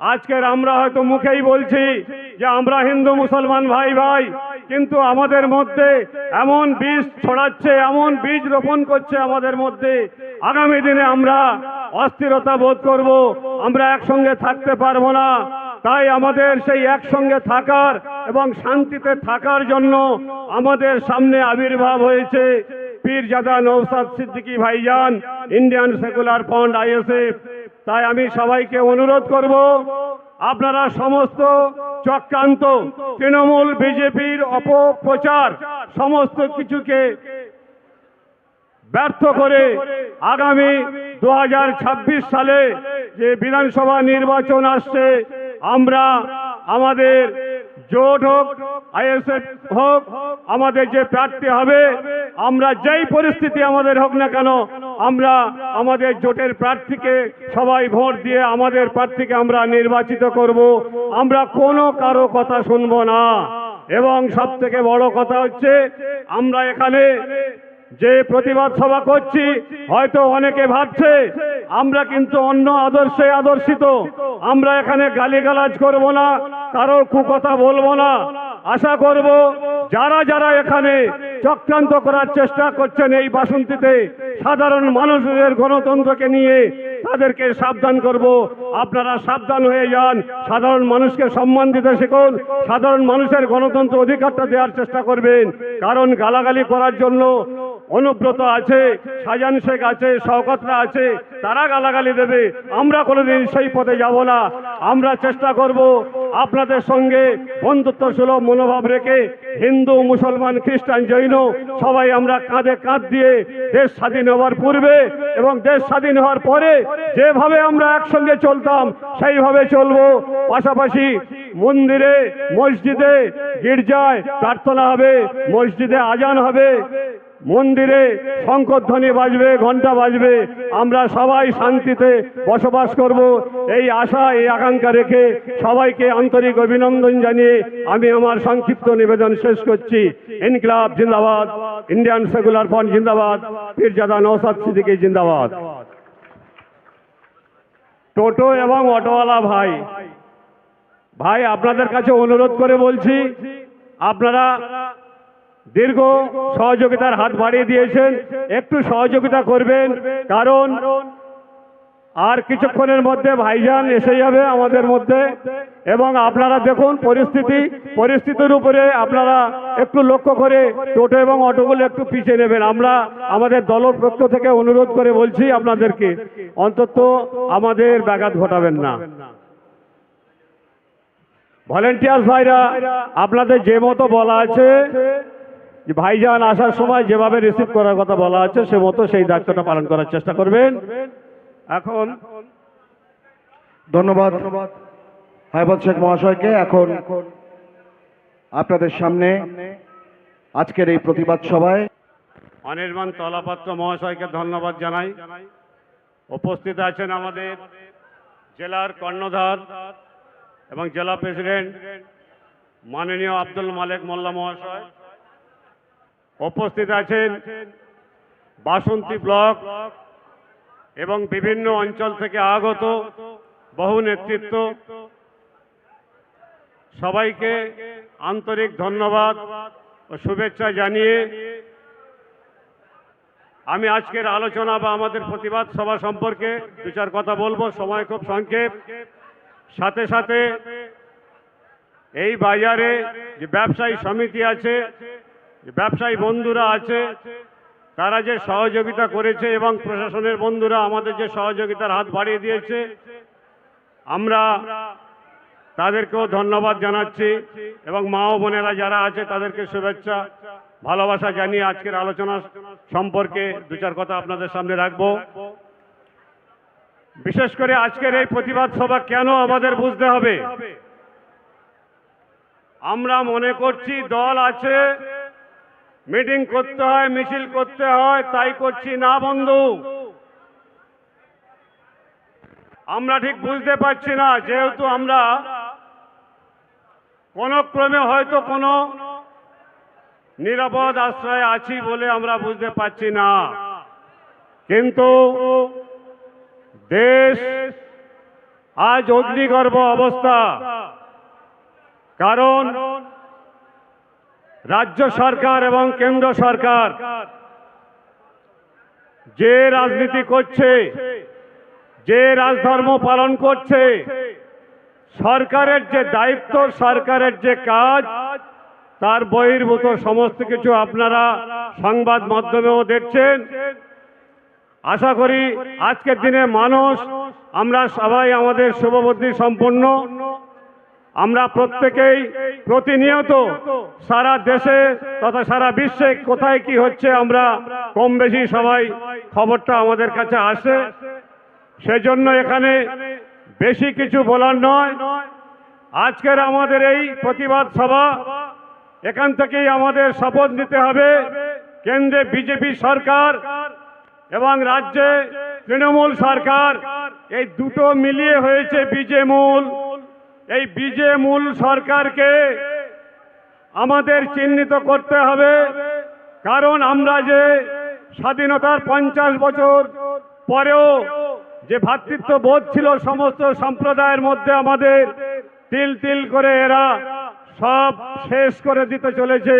আজকের আমরা হয়তো মুখেই বলছি যে আমরা হিন্দু মুসলমান ভাই ভাই, কিন্তু আমাদের মধ্যে এমন বীজ ছড়াচ্ছে, এমন বীজ রোপণ করছে আমাদের মধ্যে। আগামী দিনে আমরা অস্থিরতা বোধ করব, আমরা একসঙ্গে থাকতে পারব না। তাই আমাদের সেই একসঙ্গে থাকার এবং শান্তিতে থাকার জন্য আমাদের সামনে আবির্ভাব হয়েছে পীরজাদা নৌসাদ সিদ্দিকী ভাইজান, ইন্ডিয়ান সেকুলার ফ্রন্ট আইএসএফ। তাই আমি সবাইকে অনুরোধ করব, আপনারা সমস্ত চক্রান্ত তৃণমূল বিজেপির অপপ্রচার সমস্ত কিছুকে ব্যর্থ করে আগামী দু হাজার ছাব্বিশ সালে যে বিধানসভা নির্বাচন আসছে, আমরা আমাদের জোট হোক, আইএসএফ হোক, আমাদের যে প্রার্থী হবে, আমরা যেই পরিস্থিতি আমাদের হোক না কেন আমরা আমাদের জোটের প্রার্থীকে সবাই ভোট দিয়ে আমাদের প্রার্থীকে আমরা নির্বাচিত করব। আমরা কোনো কারও কথা শুনব না। এবং সব থেকে বড় কথা হচ্ছে, আমরা এখানে যে প্রতিবাদ সভা করছি, হয়তো অনেকে ভাবছে, আমরা কিন্তু অন্য আদর্শে আদর্শিত। আমরা এখানে গালিগালাজ করব না কারোর কুকথা বলব না। আশা করব, যারা যারা এখানে চক্রান্ত করার চেষ্টা করছেন এই বাসন্তীতে। সাধারণ মানুষদের গণতন্ত্রকে নিয়ে তাদেরকে সাবধান করব। আপনারা সাবধান হয়ে যান। সাধারণ মানুষকে সম্মান দিতে শিখুন। সাধারণ মানুষের গণতন্ত্র অধিকারটা দেওয়ার চেষ্টা করবেন। কারণ গালাগালি করার জন্য অনুব্রত আছে, সাজান শেখ আছে, শওকতরা আছে, তারা গালাগালি দেবে। আমরা কোনোদিন সেই পথে যাব না। আমরা চেষ্টা করব আপনাদের সঙ্গে বন্ধুত্ব সুলভ মনোভাব রেখে হিন্দু, মুসলমান, খ্রিস্টান, জৈন সবাই আমরা কাঁধে কাঁধ দিয়ে দেশ স্বাধীন হওয়ার পূর্বে এবং দেশ স্বাধীন হওয়ার পরে যেভাবে আমরা একসঙ্গে চলতাম, সেইভাবে চলবো। পাশাপাশি মন্দিরে, মসজিদে গির্জায় প্রার্থনা হবে, মসজিদে আজান হবে। মন্দিরে শঙ্করধ্বনি বাজবে ঘণ্টা বাজবে। আমরা সবাই শান্তিতে বসবাস করব। এই আশা, এই আকাঙ্ক্ষা রেখে সবাইকে আন্তরিক অভিনন্দন জানিয়ে আমি আমার সংক্ষিপ্ত নিবেদন শেষ করছি। ইনকলাব জিন্দাবাদ, ইন্ডিয়ান সেকুলার ফ্রন্ট জিন্দাবাদ, পীরজাদা নৌসাদ সিদ্দিকী জিন্দাবাদ। টোটো এবং অটোওয়ালা ভাই ভাই, আপনাদের কাছে অনুরোধ করে বলছি, আপনারা দীর্ঘ সহযোগিতার হাত বাড়িয়ে দিয়েছেন। একটু সহযোগিতা করবেন, কারণ আর কিছুক্ষণের মধ্যে ভাইজান এসে যাবে আমাদের মধ্যে। এবং আপনারা দেখুন পরিস্থিতি, পরিস্থিতির উপরে আপনারা একটু লক্ষ্য করে টোটো এবং অটোগুলো একটু পিছিয়ে নেবেন। আমরা আমাদের দলের পক্ষ থেকে অনুরোধ করে বলছি আপনাদেরকে, অন্তত আমাদের ব্যাঘাত ঘটাবেন না। ভলেন্টিয়ার্স ভাইরা, আপনাদের যে মতো বলা আছে যে ভাইজান আসার সময় যেভাবে রিসিভ করার কথা বলা আছে সে মতো সেই দায়িত্বটা পালন করার চেষ্টা করবেন। এখন ধন্যবাদ হাইবত শেখ মহাশয়কে। এখন আপনাদের সামনে আজকের এই প্রতিবাদ সভায় অনির্বাণ তলাপাত্র মহাশয়কে ধন্যবাদ জানাই। উপস্থিত আছেন আমাদের জেলার কর্ণধার এবং জেলা প্রেসিডেন্ট মাননীয় আব্দুল মালেক মোল্লা মহাশয়। উপস্থিত আছেন বাসন্তী ব্লক এবং বিভিন্ন অঞ্চল থেকে আগত বহু নেতৃত্ব। সবাইকে আন্তরিক ধন্যবাদ ও শুভেচ্ছা জানিয়ে আমি আজকের আলোচনা বা আমাদের প্রতিবাদ সভা সম্পর্কে দু চার কথা বলব, সময় খুব সংক্ষেপ। সাথে সাথে এই বাজারে যে ব্যবসায়ী সমিতি আছে ব্যবসায়ী বন্ধুরা আছে, তারা যে সহযোগিতা করেছে এবং প্রশাসনের বন্ধুরা আমাদের যে সহযোগিতার হাত বাড়িয়ে দিয়েছে, আমরা তাদেরকেও ধন্যবাদ জানাচ্ছি এবং মা ও বোনেরা যারা আছে, তাদেরকে শুভেচ্ছা, ভালোবাসা জানিয়ে আজকের আলোচনা সম্পর্কে দু চার কথা আপনাদের সামনে রাখব। বিশেষ করে আজকের এই প্রতিবাদ সভা কেন আমাদের বুঝতে হবে? আমরা মনে করছি দল আছে মিটিং করতে হয়, মিছিল করতে হয়, তাই করছি না বন্ধু। আমরা ঠিক বুঝতে পারছি না, যেহেতু আমরা কোন ক্রমে হয়তো কোনো নিরাপদ আশ্রয়ে আছি বলে আমরা বুঝতে পারছি না। কিন্তু দেশ আজ অগ্নিগর্ভ অবস্থা। কারণ রাজ্য সরকার এবং কেন্দ্র সরকার যে রাজনীতি করছে, যে রাজধর্ম পালন করছে, সরকারের যে দায়িত্ব, সরকারের যে কাজ, তার বহির্ভূত সমস্ত কিছু আপনারা সংবাদ মাধ্যমেও দেখছেন। আশা করি আজকের দিনে মানুষ, আমরা সবাই আমাদের শুভবুদ্ধি সম্পন্ন। আমরা প্রত্যেকেই প্রতিনিয়ত সারা দেশে তথা সারা বিশ্বে কোথায় কি হচ্ছে আমরা কম বেশি সবাই খবরটা আমাদের কাছে আসে। সেজন্য এখানে বেশি কিছু বলার নয়। আজকের আমাদের এই প্রতিবাদ সভা এখান থেকেই আমাদের শপথ নিতে হবে। কেন্দ্রে বিজেপি সরকার এবং রাজ্যে তৃণমূল সরকার, এই দুটো মিলিয়ে হয়েছে বিজে মূল এই বিজে মূল সরকারকে আমাদের চিহ্নিত করতে হবে, কারণ আমরা যে স্বাধীনতার পঞ্চাশ বছর পরেও যে ভ্রাতৃত্ব বোধ ছিল সমস্ত সম্প্রদায়ের মধ্যে আমাদের তিল তিল করে এরা সব শেষ করে দিতে চলেছে।